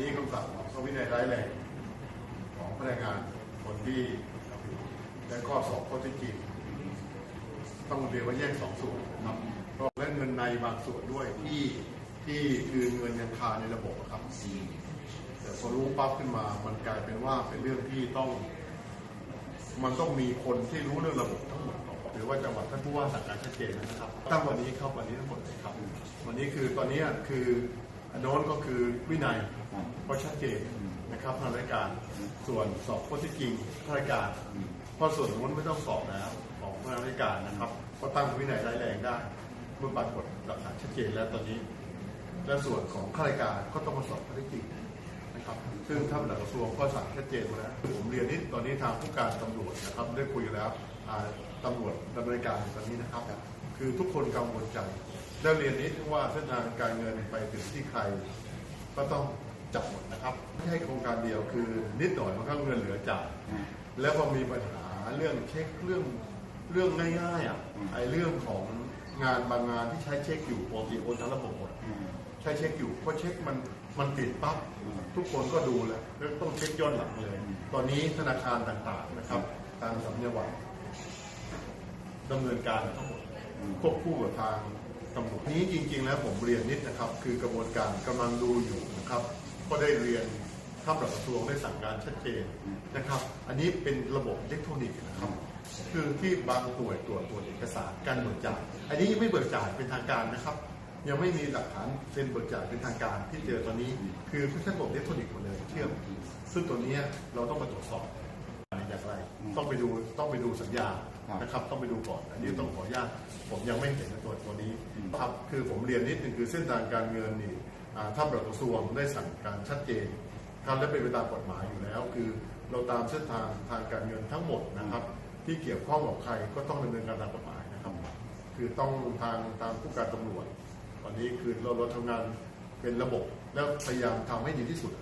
นี้คำสั่งของวินัยร้ายแรงของพนักงานคนที่และข้อสอบข้อเท็จจริงต้องเรียนว่าแยกสองส่วนนะครับก็และเงินในบางส่วนด้วยที่ที่คือเงินยังคาในระบบอะครับแต่พอรู้ปั๊บขึ้นมา มันกลายเป็นว่าเป็นเรื่องที่ต้อง มันต้องมีคนที่รู้เรื่องระบบทั้งหมดก่อนหรือว่าจังหวัดท่านผู้ว่าสั่งการชัดเจนนะครับตั้งวันนี้ครับวันนี้ทั้งหมดเลยครับ วันนี้คือตอนนี้คืออันโน้นก็คือวินัย ก็ชัดเจนนะครับทางราชการส่วนสอบข้อที่จริงข้าราชการเพราะส่วนโน้นไม่ต้องสอบแล้วของทางราชการนะครับก็ตั้งวินัยร้ายแรงได้เมื่อปรากฏหลักฐานชัดเจนแล้วตอนนี้ และส่วนของข้าราชการก็ต้องมาสอบข้อท็จจริงนะครับซึ่งท่านหลักกระทรวงก็สั่งชัดเจนมาแล้วผมเรียนนี้ตอนนี้ทางผู้การตำรวจนะครับได้คุยแล้วอ่าตำรวจดำเนินการตอนนี้นะครับ คือทุกคนกังวลใจได้เรียนนี้ว่าเส้นทางการเงินไปถึงที่ใครก็ต้อง จับหมดนะครับไม่ใช่โครงการเดียวคือนิดหน่อยมันก็เงินเหลือจ่ายแล้วพอมีปัญหาเรื่องเช็คเรื่องเรื่องง่ายๆอะไอ้เรื่องของงานบางงานที่ใช้เช็คอยู่ปกติโอนทั้งระบบหมดใช้เช็คอยู่เพราะเช็คมันมันติดปั๊บทุกคนก็ดูแล้วแล้วต้องเช็คย้อนหลังเลย ตอนนี้ธนาคารต่างๆนะครับทางสำนักงานดำเนินการทั้งหมดควบคู่กับทางตำรวจนี้จริง ๆ แล้วผมเรียนนิดนะครับ คือกระบวนการกำลังดูอยู่นะครับ ก็ได้เรียนท่านกระทรวงได้สั่งการชัดเจนนะครับ อันนี้เป็นระบบอิเล็กทรอนิกส์นะครับ คือที่บางหน่วยตรวจตรวจเอกสารการเบิกจ่าย อันนี้ยังไม่เบิกจ่ายเป็นทางการนะครับ ยังไม่มีหลักฐานเซ็นเบิกจ่ายเป็นทางการที่เจอตอนนี้ คือทุกระบบอิเล็กทรอนิกส์หมดเลยเชื่อม ซึ่งตัวนี้เราต้องมาตรวจสอบอย่างไร ต้องไปดูต้องไปดูสัญญานะครับต้องไปดูก่อนอันนี้ต้องขออนุญาตผมยังไม่เห็นในตัวตัวนี้ครับคือผมเรียนนิดหนึ่งคือเส้นทางการเงินนี่ อ่าท่านกระทรวงได้สั่งการชัดเจนครับและเป็นไปตามกฎหมายอยู่แล้ว คือเราตามเส้นทางทางการเงินทั้งหมดนะครับ ที่เกี่ยวข้องกับใครก็ต้องดำเนินการตามกฎหมายนะครับ คือต้องทางทางผู้การตำรวจตอนนี้คือเราเราทำงานเป็นระบบแล้วพยายามทำให้ดีที่สุด